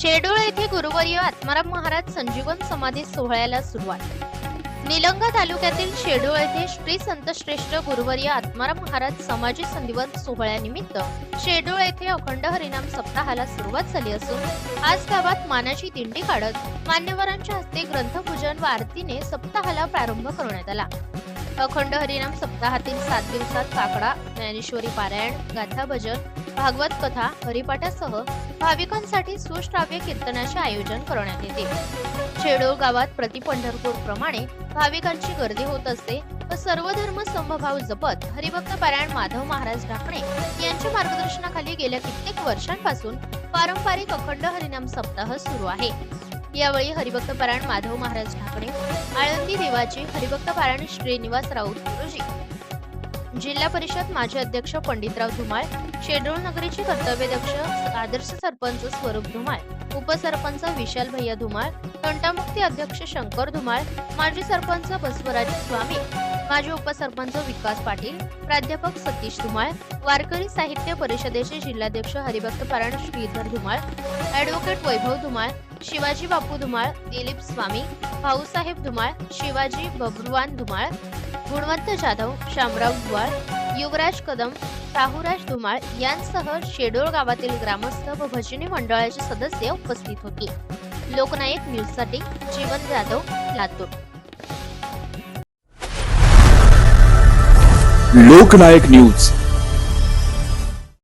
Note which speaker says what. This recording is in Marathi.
Speaker 1: शेडूळ येथे गुरुवर्य आत्माराम महाराज संजीवन समाधी सोहळ्याला सुरुवात. निलंगा तालुक्यातील शेडूळ येथे श्री संत श्रेष्ठ गुरुवर्य आत्माराम महाराज समाजी संधिवन सोहळ्यानिमित्त शेडूळ येथे अखंड हरिनाम सप्ताहाला सुरुवात झाली असून आज गावात मानाची दिंडी काढत मान्यवरांच्या हस्ते ग्रंथपूजन व आरतीने सप्ताहाला प्रारंभ करण्यात आला. अखंड हरिनाम सप्ताहातील सात दिवसात काकडा ज्ञानेश्वरी पारायण गाथा भजन भागवत कथा हरिपाठासह भाविकांसाठी सुश्राव्य कीर्तनाचे आयोजन करण्यात येते. शेडोळ गावात प्रति पंढरपूर प्रमाणे भाविकांची गर्दी होत असते व सर्व धर्म समभाव जपत हरिभक्त पारायण माधव महाराज ढाकणे यांच्या मार्गदर्शनाखाली गेल्या कित्येक वर्षांपासून पारंपरिक अखंड हरिनाम सप्ताह सुरू आहे. यावेळी हरिभक्त पारायण माधव महाराज ढाकणे आळंदी देवाची हरिभक्त पारायण श्रीनिवास राऊत गुरुजी जिल्हा परिषद माजी अध्यक्ष पंडितराव धुमाळ शेड्रोल नगरीचे कर्तव्यदक्ष आदर्श सरपंच स्वरूप धुमाळ उपसरपंच विशाल भैया धुमाळ तंटामुक्ती अध्यक्ष शंकर धुमाळ माजी सरपंच बसवराज स्वामी माजी उपसरपंच विकास पाटील प्राध्यापक सतीश धुमाळ वारकरी साहित्य परिषदेचे जिल्हाध्यक्ष हरिभक्त पारायण श्रीधर धुमाळ ऍडव्होकेट वैभव धुमाळ शिवाजी बापू धुमाळ दिलीप स्वामी भाऊसाहेब धुमाळ शिवाजी बब्रुवान धुमाळ गुणवंत जाधव शामराव धुमाळ युवराज कदम राहुराज धुमाळ यांसह शेडोळ गावातील ग्रामस्थ व भजनी मंडळाचे सदस्य उपस्थित होते. लोकनायक न्यूजसाठी जीवन जाधव लातूर.
Speaker 2: लोकनायक न्यूज.